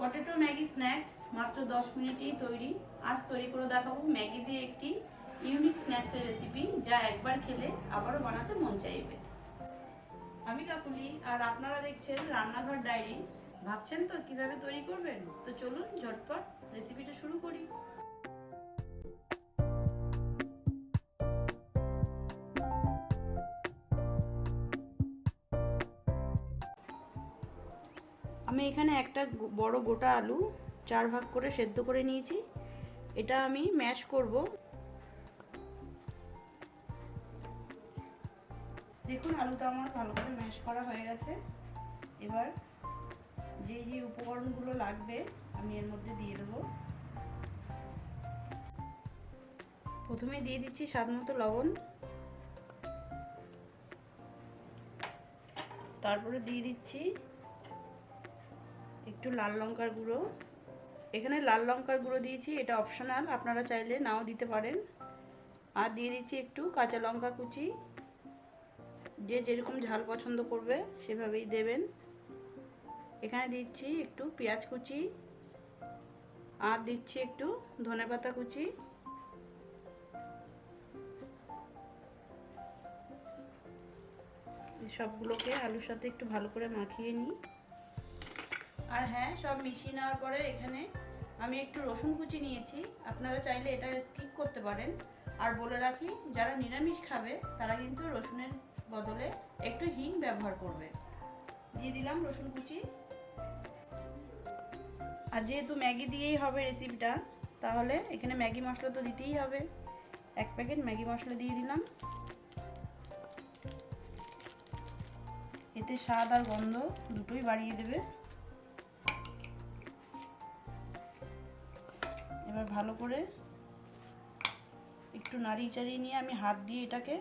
Potato Maggi snacks মাত্র দশ মিনিটেই তৈরি। আজ তৈরি করে দেখাবো ম্যাগি দিয়ে একটি ইউনিক স্ন্যাক্সের রেসিপি যা একবার খেলে আবারও বানাতে মন চাইবে। আমি কাকুলি, আর আপনারা দেখছেন রান্নাঘর ডায়েরিজ ভাবছেন তো কীভাবে তৈরি করবেন? তো চলুন ঝটপট রেসিপিটা শুরু করি। আমি এখানে একটা বড় গোটা আলু চার ভাগ করে সেদ্ধ করে নিয়েছি। এটা আমি ম্যাশ করব। দেখুন, আলুটা আমার ভালো করে ম্যাশ করা হয়ে গেছে। এবার যে যে উপকরণগুলো লাগবে, আমি এর মধ্যে দিয়ে দেবো। প্রথমে দিয়ে দিচ্ছি স্বাদ মতো লবণ। তারপরে দিয়ে দিচ্ছি একটু লাল লঙ্কার গুঁড়ো। এখানে লাল লঙ্কার গুঁড়ো দিয়েছি, এটা অপশনাল আপনারা চাইলে নাও দিতে পারেন। আর দিয়ে দিচ্ছি একটু কাঁচা লঙ্কা কুচি। যে যেরকম ঝাল পছন্দ করবে, সেভাবেই দেবেন। এখানে দিচ্ছি একটু পেঁয়াজ কুচি। আর দিচ্ছি একটু ধনেপাতা কুচি। সবগুলোকে আলুর সাথে একটু ভালো করে মাখিয়ে নিই। আর হ্যাঁ সব মিশিয়ে নেওয়ার পরে এখানে আমি একটু রসুন কুচি নিয়েছি। আপনারা চাইলে এটা স্কিপ করতে পারেন। আর বলে রাখি, যারা নিরামিষ খাবে, তারা কিন্তু রসুনের বদলে একটু হিং ব্যবহার করবে। দিয়ে দিলাম রসুন কুচি। আর যেহেতু ম্যাগি দিয়েই হবে রেসিপিটা তাহলে এখানে ম্যাগি মশলা তো দিতেই হবে। এক প্যাকেট ম্যাগি মশলা দিয়ে দিলাম। এতে স্বাদ আর গন্ধ দুটোই বাড়িয়ে দেবে। এবার ভালো করে একটু নাড়িয়ে চাড়িয়ে নিয়ে আমি হাত দিয়ে এটাকে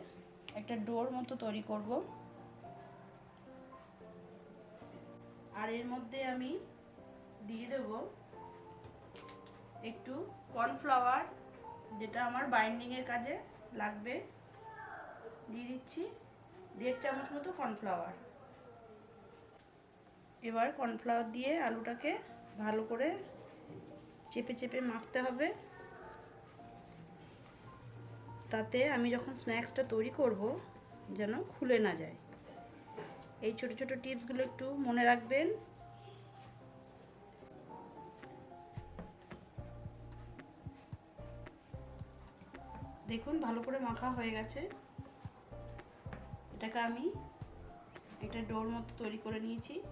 একটা ডোর মতো তৈরি করব। আর এর মধ্যে আমি দিয়ে দেব একটু কর্নফ্লাওয়ার, যেটা আমার বাইন্ডিংয়ের কাজে লাগবে। দিয়ে দিচ্ছি দেড় চামচ মতো কর্নফ্লাওয়ার। এবার কর্নফ্লাওয়ার দিয়ে আলুটাকে ভালো করে চেপে চেপে মাখতে হবে। তাতে আমি যখন স্ন্যাক্সটা তৈরি করব, যেন খুলে না যায়। এই ছোট ছোট টিপসগুলো একটু মনে রাখবেন। দেখুন, ভালো করে মাখা হয়ে গেছে। এটাকে আমি একটা ডোর মতো তৈরি করে নিয়েছি।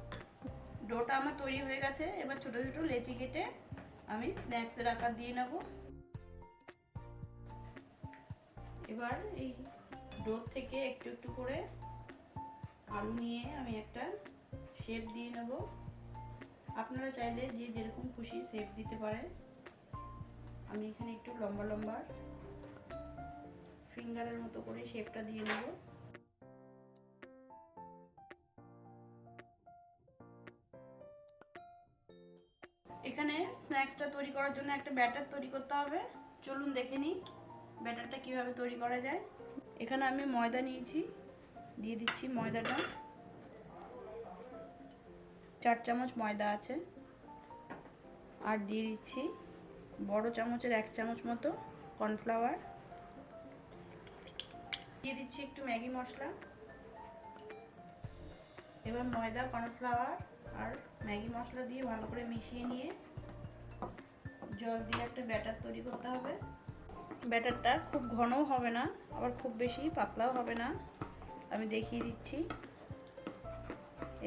ডোটা আমার তৈরি হয়ে গেছে। এবার ছোট ছোট লেচি কেটে আমি স্ন্যাক্সের আকার দিয়ে নেব। এবার এই ডোর থেকে একটু একটু করে আলু নিয়ে আমি একটা শেপ দিয়ে নেব। আপনারা চাইলে যে যেরকম খুশি শেপ দিতে পারে আমি এখানে একটু লম্বা লম্বা ফিঙ্গারের মতো করে শেপটা দিয়ে নেব। এখানে স্ন্যাক্সটা তৈরি করার জন্য একটা ব্যাটার তৈরি করতে হবে। চলুন দেখে নিই ব্যাটারটা কীভাবে তৈরি করা যায়। এখানে আমি ময়দা নিয়েছি, দিয়ে দিচ্ছি ময়দাটা। চার চামচ ময়দা আছে। আর দিয়ে দিচ্ছি বড় চামচের এক চামচ মতো কর্নফ্লাওয়ার। দিয়ে দিচ্ছি একটু ম্যাগি মশলা। এবার ময়দা, কর্নফ্লাওয়ার আর ম্যাগি মশলা দিয়ে ভালো করে মিশিয়ে নিয়ে জল দিয়ে একটা ব্যাটার তৈরি করতে হবে। ব্যাটারটা খুব ঘনও হবে না, আবার খুব বেশি পাতলাও হবে না। আমি দেখিয়ে দিচ্ছি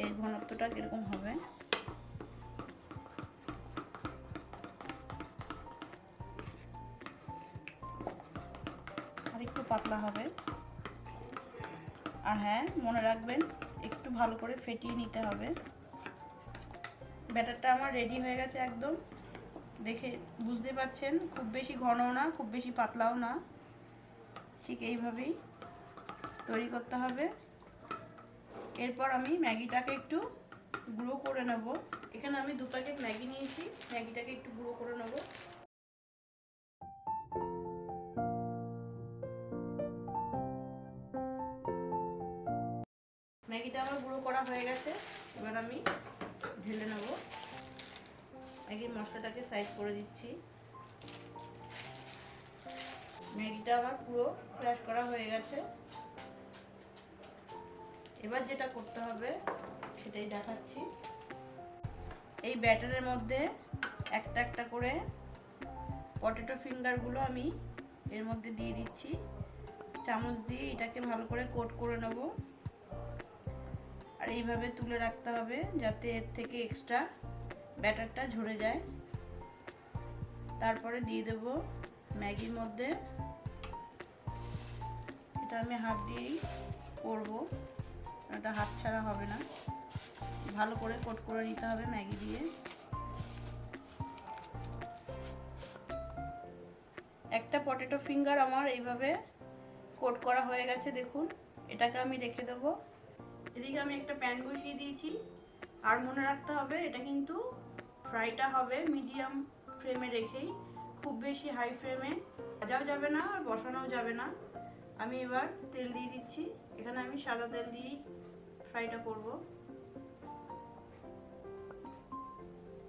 এর ঘনত্বটা কীরকম হবে। আর একটু পাতলা হবে। আর হ্যাঁ মনে রাখবেন একটু ভালো করে ফেটিয়ে নিতে হবে। ব্যাটারটা আমার রেডি হয়ে গেছে একদম। দেখে বুঝতে পাচ্ছেন, খুব বেশি ঘনও না, খুব বেশি পাতলাও না। ঠিক এইভাবেই তৈরি করতে হবে। এরপর আমি ম্যাগিটাকে একটু গুঁড়ো করে নেব। এখানে আমি দু প্যাকেট ম্যাগি নিয়েছি, ম্যাগিটাকে একটু গুঁড়ো করে নেব। ম্যাগিটা আমার গুঁড়ো করা হয়ে গেছে। এবার আমি ঢেলে নেব। ম্যাগির মশলাটাকে সাইড করে দিচ্ছি। ম্যাগিটা আমার পুরো ক্রাশ করা হয়ে গেছে। এবার যেটা করতে হবে, সেটাই দেখাচ্ছি। এই ব্যাটারের মধ্যে একটা একটা করে পটেটো ফিঙ্গারগুলো আমি এর মধ্যে দিয়ে দিচ্ছি। চামচ দিয়ে এটাকে ভালো করে কোট করে নেব। আর এইভাবে তুলে রাখতে হবে যাতে এর থেকে এক্সট্রা ব্যাটারটা ঝরে যায়। তারপরে দিয়ে দেব ম্যাগির মধ্যে। এটা আমি হাত দিয়েই করব। এটা হাত ছাড়া হবে না। ভালো করে কোট করে নিতে হবে ম্যাগি দিয়ে। একটা পটেটো ফিঙ্গার আমার এইভাবে কোট করা হয়ে গেছে, দেখুন। এটাকে আমি রেখে দেবো। এদিকে আমি একটা প্যান বসিয়ে দিয়েছি। আর মনে রাখতে হবে, এটা কিন্তু ফ্রাইটা হবে মিডিয়াম ফ্লেমে রেখেই, খুব বেশি হাই ফ্লেমে ভাজাও যাবে না আর বসানোও যাবে না। আমি এবার তেল দিয়ে দিচ্ছি। এখানে আমি সাদা তেল দিয়েই ফ্রাইটা করব।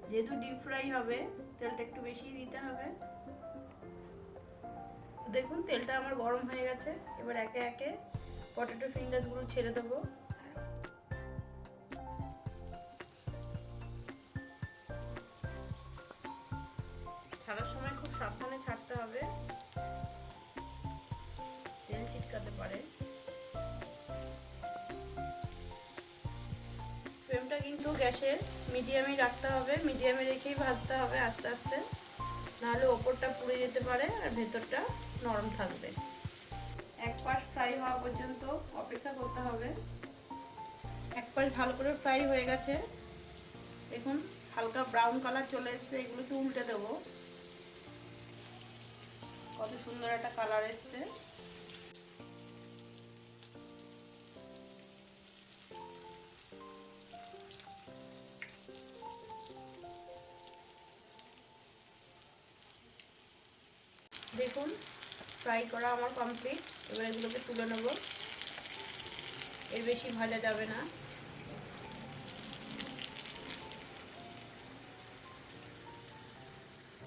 যেহেতু ডিপ ফ্রাই হবে, তেলটা একটু বেশি দিতে হবে। দেখুন, তেলটা আমার গরম হয়ে গেছে। এবার একে একে পটেটো ফিঙ্গারগুলো ছেড়ে দেবো। সাবধানে ছাড়তে হবে। তেল ছিটকাতে পারে। ফ্লেমটা কিন্তু গ্যাসের মিডিয়ামে রাখতে হবে। মিডিয়ামে রেখেই ভাজতে হবে আস্তে আস্তে। নাহলে ওপরটা পুড়ে যেতে পারে আর ভেতরটা নরম থাকবে। এক পাশ ফ্রাই হওয়া পর্যন্ত অপেক্ষা করতে হবে। এক পাশ ভালো করে ফ্রাই হয়ে গেছে। দেখুন, হালকা ব্রাউন কালার চলে এসছে। এগুলোকে উল্টে দেবো। কত সুন্দর একটা কালার এসছে। দেখুন ফ্রাই করা আমার কমপ্লিট এবার এগুলোকে তুলে নেব। এর বেশি ভাজা যাবে না।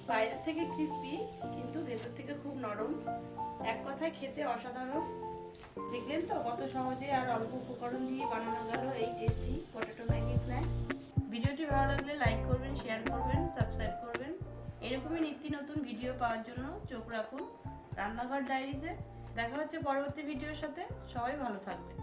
বাইরের থেকে ক্রিস্পি কিন্তু ভেতর থেকে খুব নরম। এক কথায় খেতে অসাধারণ। দেখলেন তো কত সহজে আর অল্প উপকরণ দিয়ে বানানো গেল এই টেস্টি পটেটো ম্যাগি স্ন্যাক্স ভিডিওটি ভালো লাগলে লাইক করবেন শেয়ার করবেন সাবস্ক্রাইব করবেন। এরকমই নিত্য নতুন ভিডিও পাওয়ার জন্য চোখ রাখুন। রান্নাঘর ডায়েরিজে দেখা হচ্ছে পরবর্তী ভিডিওর সাথে। সবাই ভালো থাকবেন।